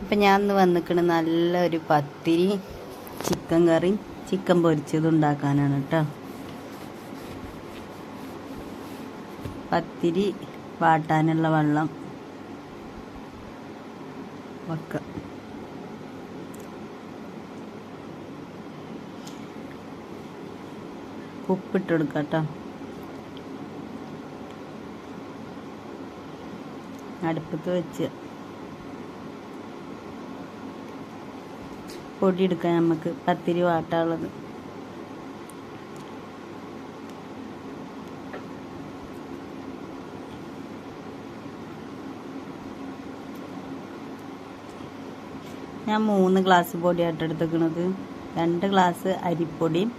അപ്പം ഞാൻ ഇന്ന് വന്നിക്കണ നല്ലൊരു പത്തിരി ചിക്കൻ കറി ചിക്കൻ പൊരിച്ചത് ഉണ്ടാക്കാനാണ് കേട്ടോ. പത്തിരി വാട്ടാനുള്ള വെള്ളം വക്ക ഉപ്പിട്ട് കൊടുക്കാം കേട്ടോ. അടുപ്പത്ത് വെച്ച് പൊടി എടുക്കാം നമുക്ക് പത്തിരി വാട്ടാനുള്ളത്. ഞാൻ മൂന്ന് ഗ്ലാസ് പൊടിയായിട്ട് എടുത്തേക്കണത് രണ്ട് ഗ്ലാസ് അരിപ്പൊടിയും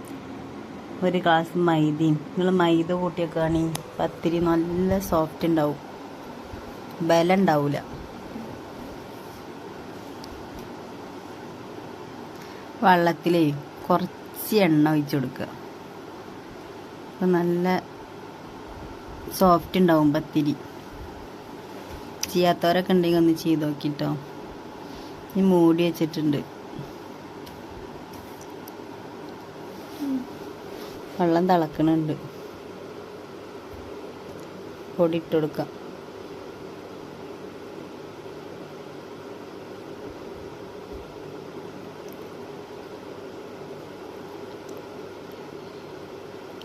ഒരു ഗ്ലാസ് മൈദയും നിങ്ങൾ മൈദ കൂട്ടിയൊക്കെ ആണെങ്കിൽ പത്തിരി നല്ല സോഫ്റ്റ് ഉണ്ടാവും. ബലം ഉണ്ടാവില്ല വെള്ളത്തിലേ കുറച്ച് എണ്ണ ഒഴിച്ചു കൊടുക്കുക. അപ്പം നല്ല സോഫ്റ്റ് ഉണ്ടാവും പത്തിരി ചെയ്യാത്തവരൊക്കെ ഉണ്ടെങ്കിൽ ഒന്ന് ചെയ്ത് നോക്കിട്ടോ. ഈ മൂടി വെച്ചിട്ടുണ്ട്. വെള്ളം തിളക്കണുണ്ട്. പൊടി ഇട്ട് കൊടുക്കാം.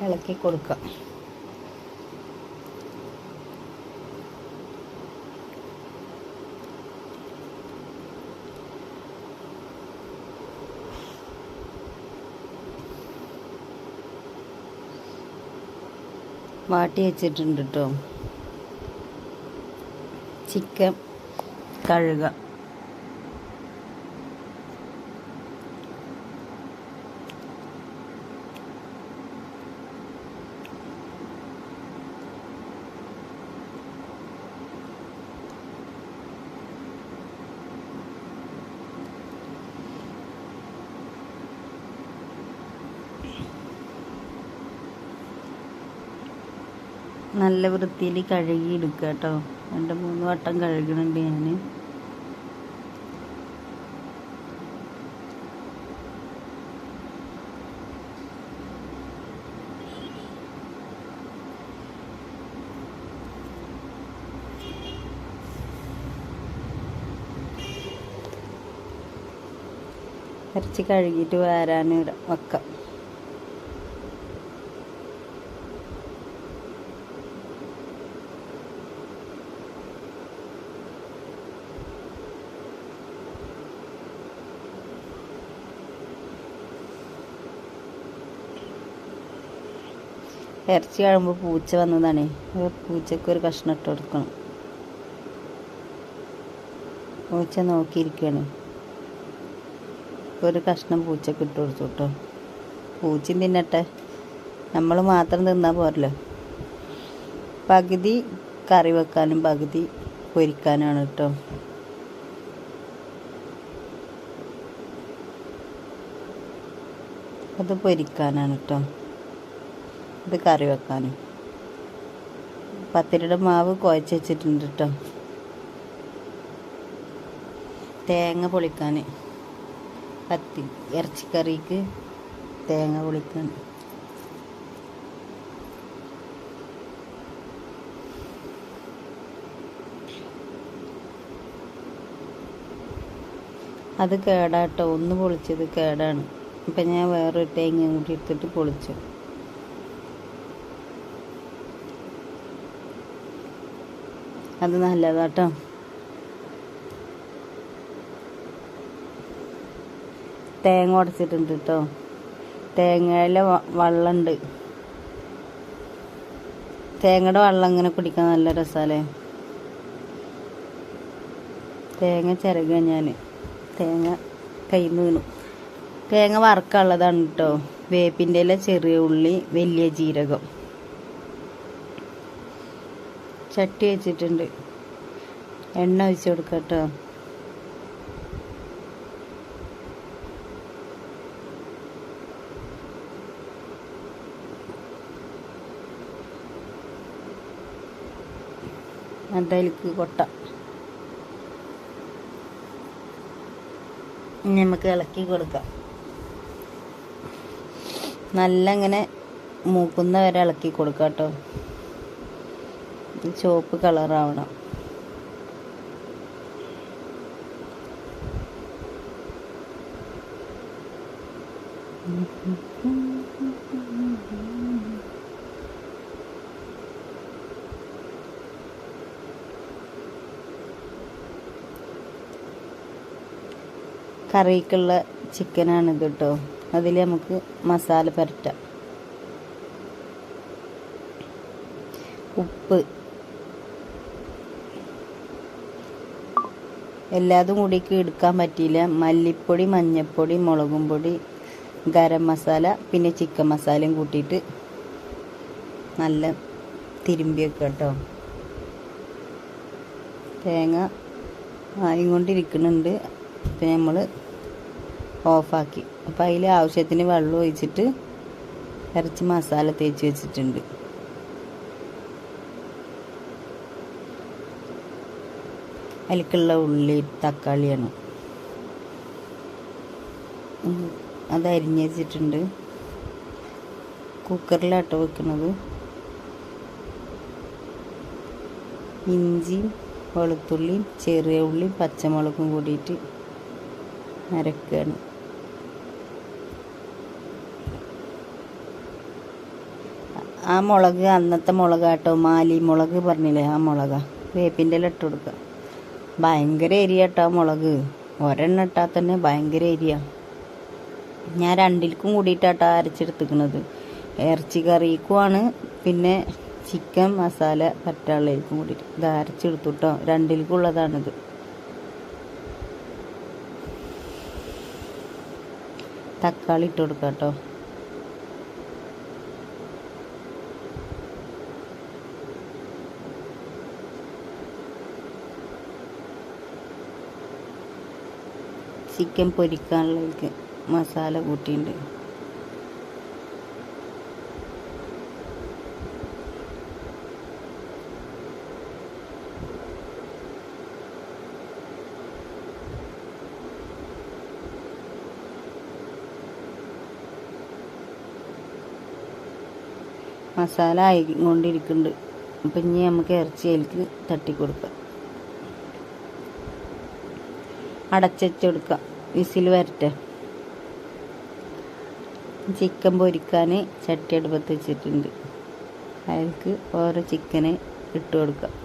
ഇളക്കി കൊടുക്കുക. വാട്ടി വെച്ചിട്ടുണ്ട് കേട്ടോ ചിക്കൻ കഴുകുക നല്ല വൃത്തിയിൽ കഴുകി എടുക്കുക കേട്ടോ. രണ്ട് മൂന്ന് വട്ടം കഴുകണുണ്ട് ഞാൻ കുറച്ച് കഴുകിയിട്ട് വരാൻ വെക്കാം. ഇറച്ചി കഴിയുമ്പോൾ പൂച്ച വന്നതാണ്. പൂച്ചയ്ക്ക് ഒരു കഷ്ണം ഇട്ട് കൊടുക്കണം. പൂച്ച നോക്കിയിരിക്കുകയാണ് ഒരു കഷ്ണം പൂച്ചക്ക് ഇട്ട് കൊടുത്തു കേട്ടോ. പൂച്ചയും തിന്നട്ടെ. നമ്മൾ മാത്രം തിന്നാൽ പോരല്ലോ. പകുതി കറി വെക്കാനും പകുതി പൊരിക്കാനാണ് കേട്ടോ. അത് പൊരിക്കാനാണ് കേട്ടോ. ഇത് കറി വെക്കാനും. പത്തിരിയുടെ മാവ് കുഴച്ച് വെച്ചിട്ടുണ്ട് കേട്ടോ തേങ്ങ പൊളിക്കാൻ പത്തി ഇറച്ചിക്കറിക്ക് തേങ്ങ പൊളിക്കാൻ അത് കേടാട്ടോ. ഒന്ന് പൊളിച്ചത് കേടാണ്. അപ്പം ഞാൻ വേറൊരു തേങ്ങ കൂടി എടുത്തിട്ട് പൊളിച്ചു. അത് നല്ലതാട്ടോ. തേങ്ങ ഉടച്ചിട്ടുണ്ട് കേട്ടോ തേങ്ങയിലെ വെള്ളമുണ്ട് തേങ്ങയുടെ വെള്ളം ഇങ്ങനെ കുടിക്കാൻ നല്ല രസാലേ തേങ്ങ ചിരക ഞാൻ തേങ്ങ കയ്യിൽ നിന്ന് വീണു. തേങ്ങ വറക്കാനുള്ളതാണ് കേട്ടോ വേപ്പിന്റെ ചെറിയ ഉള്ളി വലിയ ജീരകം. ചട്ടി വെച്ചിട്ടുണ്ട്. എണ്ണ ഒഴിച്ച് കൊടുക്കാം അതിലേക്ക് കൊട്ട. ഇനി നമുക്ക് ഇളക്കി കൊടുക്കാം. നല്ല ഇങ്ങനെ മൂക്കുന്ന വരെ ഇളക്കി കൊടുക്കാം കേട്ടോ. ചുവപ്പ് കളറാവണം. കറിക്കുള്ള ചിക്കനാണിത് കേട്ടോ അതിൽ നമുക്ക് മസാല പുരട്ടാം. ഉപ്പ്. എല്ലാതും കൂടിക്ക് എടുക്കാൻ പറ്റിയില്ല. മല്ലിപ്പൊടി മഞ്ഞൾപ്പൊടി മുളകും പൊടി ഗരം മസാല പിന്നെ ചിക്കൻ മസാലയും കൂട്ടിയിട്ട് നല്ല തിരുമ്പി വെക്കുക കേട്ടോ തേങ്ങ ആയിക്കൊണ്ടിരിക്കുന്നുണ്ട് അപ്പം നമ്മൾ ഓഫാക്കി. അപ്പം അതിൽ ആവശ്യത്തിന് വെള്ളം ഒഴിച്ചിട്ട് ഇറച്ചി മസാല തേച്ച് വെച്ചിട്ടുണ്ട്. അതിലേക്കുള്ള ഉള്ളി തക്കാളിയാണ്. അത് അരിഞ്ഞ് വെച്ചിട്ടുണ്ട്. കുക്കറിലാട്ടോ വെക്കുന്നത്. ഇഞ്ചിയും വെളുത്തുള്ളിയും ചെറിയ ഉള്ളി പച്ചമുളകും കൂടിയിട്ട് അരക്കുകയാണ് ആ മുളക് അന്നത്തെ മുളകാട്ടോ മാലി മുളക് പറഞ്ഞില്ലേ ആ മുളക? വേപ്പിന്റെ ഇല ഇട്ട് കൊടുക്കുക. ഭയങ്കര എരിയ കേട്ടോ മുളക്. ഒരെണ്ണം ഇട്ടാൽ തന്നെ ഭയങ്കര എരിയ ഞാൻ രണ്ടിൽക്കും കൂടിയിട്ടാട്ടാ അരച്ചെടുത്തിക്കണത്. ഇറച്ചി കറിക്കുമാണ് പിന്നെ ചിക്കൻ മസാല പറ്റാളേക്കും കൂടിയിട്ട് ഇത് അരച്ചെടുത്തു കേട്ടോ രണ്ടിൽക്കുള്ളതാണിത്. തക്കാളി ഇട്ട് കൊടുക്കാം കേട്ടോ ചിക്കൻ പൊരിക്കാനുള്ളതിലേക്ക് മസാല കൂട്ടിയിട്ടുണ്ട്. മസാല ആയിക്കൊണ്ടിരിക്കുന്നുണ്ട്. അപ്പം ഇനി നമുക്ക് ഇറച്ചി അതിലേക്ക് തട്ടി കൊടുക്കാം അടച്ചുവെച്ചെടുക്കാം വിസിൽ വരട്ടെ. ചിക്കൻ പൊരിക്കാൻ ചട്ടി അടുപ്പത്ത് വെച്ചിട്ടുണ്ട്. അതിലേക്ക് ഓരോ ചിക്കന് ഇട്ട് കൊടുക്കാം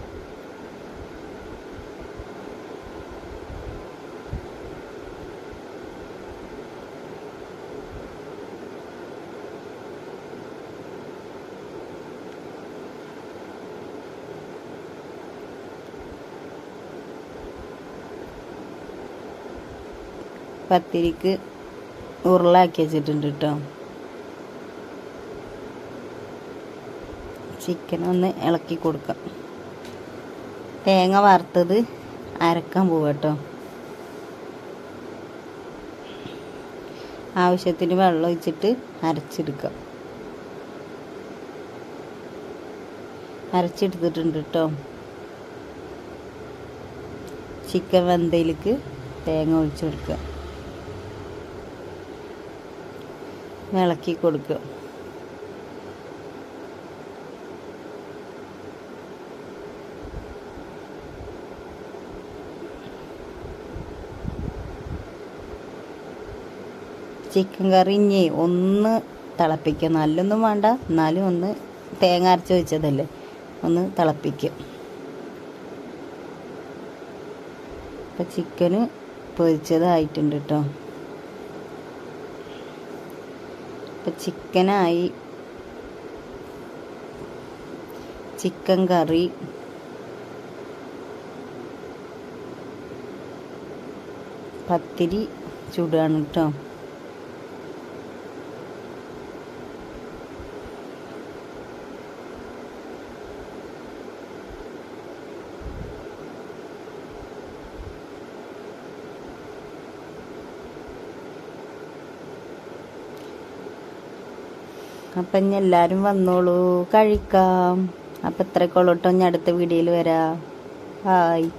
പത്തിരിക്ക് ഉരുളാക്കി വെച്ചിട്ടുണ്ട് കേട്ടോ ചിക്കൻ ഒന്ന് ഇളക്കി കൊടുക്കാം. തേങ്ങ വറുത്തത് അരക്കാൻ പോവാ കേട്ടോ ആവശ്യത്തിന് വെള്ളം ഒഴിച്ചിട്ട് അരച്ചെടുക്കാം. അരച്ചെടുത്തിട്ടുണ്ട് കേട്ടോ ചിക്കൻ വെന്തയിലേക്ക് തേങ്ങ ഒഴിച്ചു കൊടുക്കുക ഇളക്കി കൊടുക്കുക. ചിക്കൻ കറി ഇനി ഒന്ന് തിളപ്പിക്കുക. നല്ലൊന്നും വേണ്ട. എന്നാലും ഒന്ന് തേങ്ങ അരച്ച് വെച്ചതല്ലേ? ഒന്ന് തിളപ്പിക്കും ഇപ്പം ചിക്കന് പൊരിച്ചതായിട്ടുണ്ട് കേട്ടോ ഇപ്പം ചിക്കനായി. ചിക്കൻ കറി. പത്തിരി ചൂടാണ് കേട്ടോ അപ്പം ഇനി എല്ലാവരും വന്നോളൂ. കഴിക്കാം. അപ്പം ഇത്രയൊക്കെ ഉള്ളൂ കേട്ടോ ഞാൻ അടുത്ത വീഡിയോയിൽ വരാം. ഹായ്